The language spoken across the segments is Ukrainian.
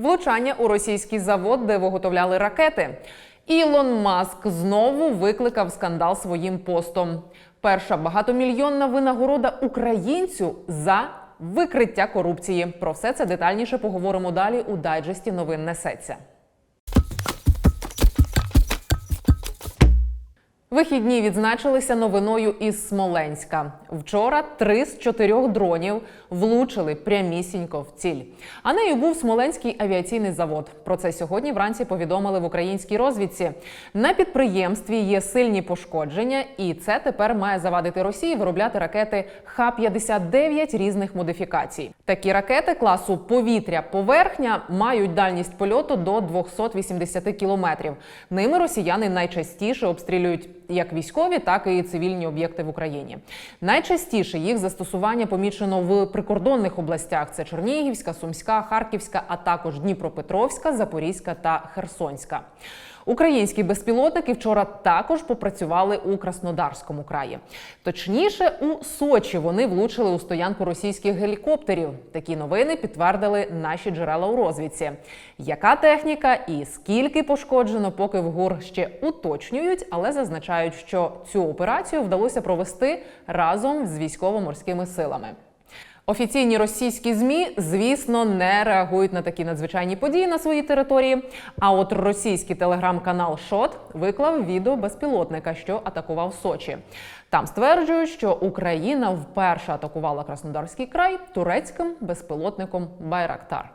Влучання у російський завод, де виготовляли ракети. Ілон Маск знову викликав скандал своїм постом. Перша багатомільйонна винагорода українцю за викриття корупції. Про все це детальніше поговоримо далі у дайджесті новин несеться. Вихідні відзначилися новиною із Смоленська. Вчора три з чотирьох дронів влучили прямісінько в ціль. А нею був Смоленський авіаційний завод. Про це сьогодні вранці повідомили в українській розвідці. На підприємстві є сильні пошкодження, і це тепер має завадити Росії виробляти ракети Х-59 різних модифікацій. Такі ракети класу повітря-поверхня мають дальність польоту до 280 кілометрів. Ними росіяни найчастіше обстрілюють як військові, так і цивільні об'єкти в Україні. Найчастіше їх застосування помічено в прикордонних областях: це Чернігівська, Сумська, Харківська, а також Дніпропетровська, Запорізька та Херсонська. Українські безпілотники вчора також попрацювали у Краснодарському краї. Точніше, у Сочі вони влучили у стоянку російських гелікоптерів. Такі новини підтвердили наші джерела у розвідці. Яка техніка і скільки пошкоджено, поки в ГУР ще уточнюють, але зазначають, що цю операцію вдалося провести разом з військово-морськими силами. Офіційні російські змі, звісно, не реагують на такі надзвичайні події на своїй території. А от російський телеграм-канал Шот виклав відео безпілотника, що атакував Сочі. Там стверджують, що Україна вперше атакувала Краснодарський край турецьким безпілотником Байрактар.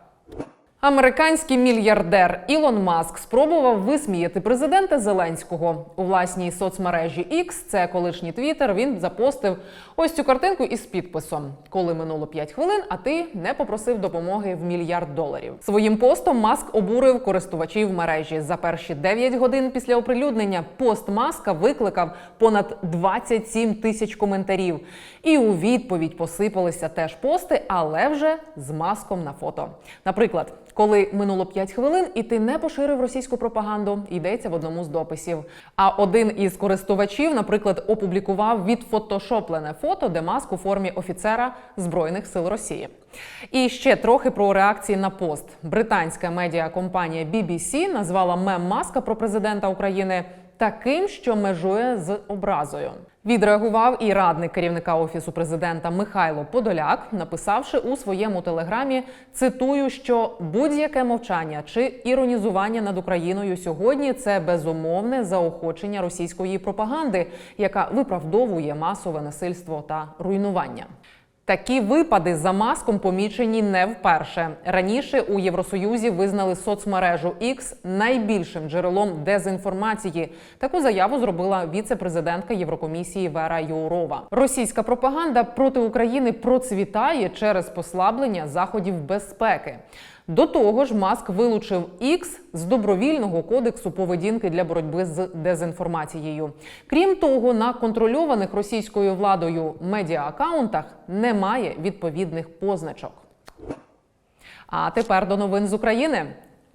Американський мільярдер Ілон Маск спробував висміяти президента Зеленського у власній соцмережі X, Це колишній твіттер. Він запостив ось цю картинку із підписом: коли минуло 5 хвилин, а ти не попросив допомоги в мільярд доларів. Своїм постом Маск обурив користувачів мережі. За перші 9 годин після оприлюднення пост Маска викликав понад 27 тисяч коментарів. І у відповідь посипалися теж пости, але вже з маском на фото. Наприклад, коли минуло 5 хвилин, і ти не поширив російську пропаганду, йдеться в одному з дописів. А один із користувачів, наприклад, опублікував відфотошоплене фото, де маск у формі офіцера збройних сил Росії. І ще трохи про реакції на пост. Британська медіакомпанія BBC назвала мем маска про президента України таким, що межує з образою. Відреагував і радник керівника офісу президента Михайло Подоляк, написавши у своєму телеграмі: цитую, що будь-яке мовчання чи іронізування над Україною сьогодні це безумовне заохочення російської пропаганди, яка виправдовує масове насильство та руйнування. Такі випади за маском помічені не вперше. Раніше у Євросоюзі визнали соцмережу X найбільшим джерелом дезінформації. Таку заяву зробила віце-президентка Єврокомісії Вера Юрова. Російська пропаганда проти України процвітає через послаблення заходів безпеки. До того ж, Маск вилучив X з добровільного кодексу поведінки для боротьби з дезінформацією. Крім того, на контрольованих російською владою медіа-акаунтах немає відповідних позначок. А тепер до новин з України.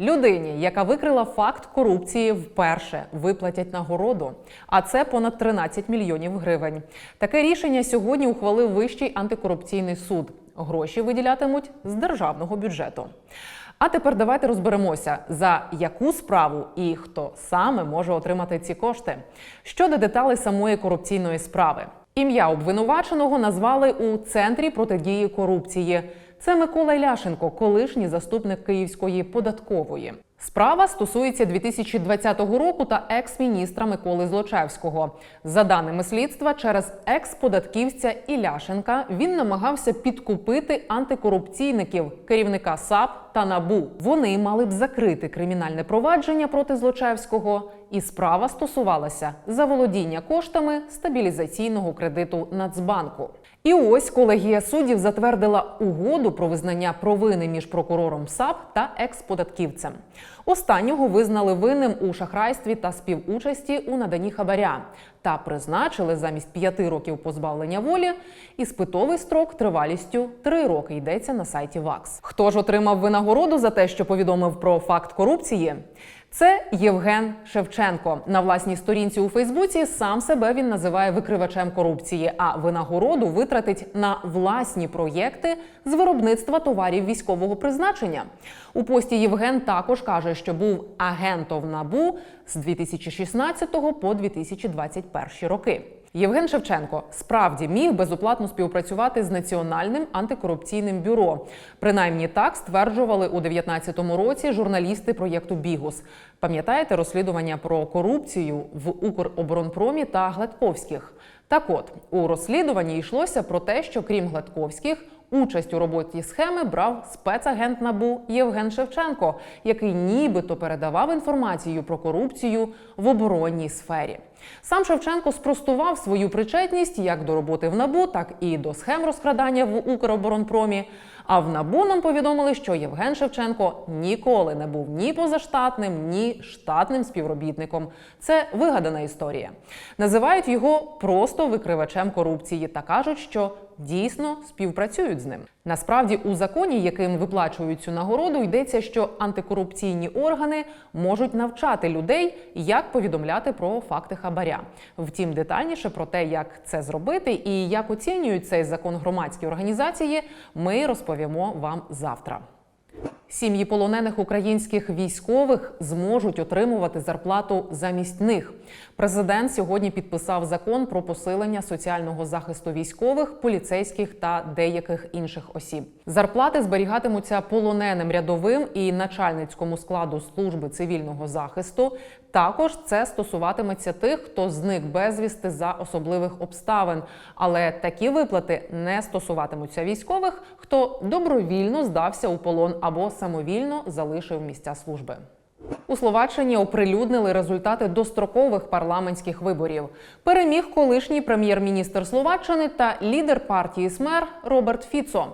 Людині, яка викрила факт корупції, вперше виплатять нагороду. А це понад 13 мільйонів гривень. Таке рішення сьогодні ухвалив Вищий антикорупційний суд. Гроші виділятимуть з державного бюджету. А тепер давайте розберемося, за яку справу і хто саме може отримати ці кошти. Щодо деталей самої корупційної справи, ім'я обвинуваченого назвали у центрі протидії корупції. Це Микола Іляшенко, колишній заступник Київської податкової. Справа стосується 2020 року та екс-міністра Миколи Злочевського. За даними слідства, через екс-податківця Іляшенка він намагався підкупити антикорупційників, керівника САП та НАБУ. Вони мали б закрити кримінальне провадження проти Злочевського, і справа стосувалася заволодіння коштами стабілізаційного кредиту Нацбанку. І ось колегія суддів затвердила угоду про визнання провини між прокурором САП та екс-податківцем. Останнього визнали винним у шахрайстві та співучасті у наданні хабаря та призначили замість п'яти років позбавлення волі іспитовий строк тривалістю три роки. Йдеться на сайті ВАКС. Хто ж отримав винагороду за те, що повідомив про факт корупції? Це Євген Шевченко. На власній сторінці у Фейсбуці сам себе він називає викривачем корупції, а винагороду витратить на власні проєкти з виробництва товарів військового призначення. У пості Євген також каже, що був агентом набу з 2016 по 2021 роки. Євген Шевченко справді міг безоплатно співпрацювати з Національним антикорупційним бюро. Принаймні так стверджували у 2019 році журналісти проєкту Бігус. Пам'ятаєте розслідування про корупцію в Укроборонпромі та Гладковських? Так от у розслідуванні йшлося про те, що крім Гладковських. Участь у роботі схеми брав спецагент набу Євген Шевченко, який нібито передавав інформацію про корупцію в оборонній сфері. Сам Шевченко спростував свою причетність як до роботи в набу, так і до схем розкрадання в Укроборонпромі. А в набу нам повідомили, що Євген Шевченко ніколи не був ні позаштатним, ні штатним співробітником. Це вигадана історія. Називають його просто викривачем корупції та кажуть, що дійсно співпрацюють з ним. Насправді, у законі, яким виплачують цю нагороду, йдеться, що антикорупційні органи можуть навчати людей, як повідомляти про факти хабаря. Втім, детальніше про те, як це зробити і як оцінюють цей закон громадські організації, ми розповімо вам завтра. Сім'ї полонених українських військових зможуть отримувати зарплату замість них. Президент сьогодні підписав закон про посилення соціального захисту військових, поліцейських та деяких інших осіб. Зарплати зберігатимуться полоненим рядовим і начальницькому складу служби цивільного захисту. Також це стосуватиметься тих, хто зник безвісти за особливих обставин. Але такі виплати не стосуватимуться військових, хто добровільно здався у полон або самовільно залишив місця служби. У Словаччині оприлюднили результати дострокових парламентських виборів. Переміг колишній прем'єр-міністр Словаччини та лідер партії СМЕР Роберт Фіцо.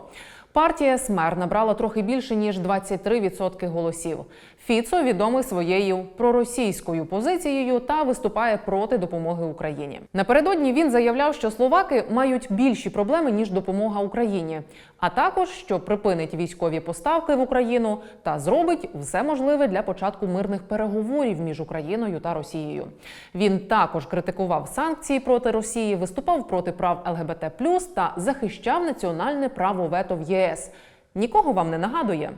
Партія СМЕР набрала трохи більше ніж 23% голосів. Фіцо відомий своєю проросійською позицією та виступає проти допомоги Україні. Напередодні він заявляв, що словаки мають більші проблеми ніж допомога Україні, а також що припинить військові поставки в Україну та зробить все можливе для початку мирних переговорів між Україною та Росією. Він також критикував санкції проти Росії, виступав проти прав ЛГБТ та захищав національне право вето в ЄС. Нікого вам не нагадує,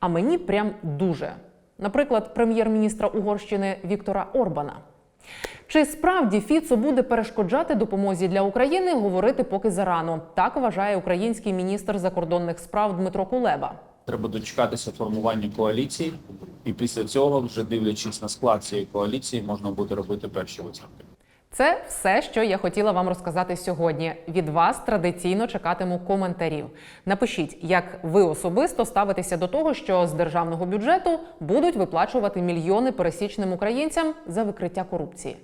а мені прям дуже. Наприклад, прем'єр-міністра Угорщини Віктора Орбана. Чи справді Фіцо буде перешкоджати допомозі для України, говорити поки зарано. Так вважає український міністр закордонних справ Дмитро Кулеба. Треба дочекатися формування коаліції, і після цього, вже дивлячись на склад цієї коаліції, можна буде робити перші висновки. Це все, що я хотіла вам розказати сьогодні. Від вас традиційно чекатиму коментарів. Напишіть, як ви особисто ставитеся до того, що з державного бюджету будуть виплачувати мільйони пересічним українцям за викриття корупції.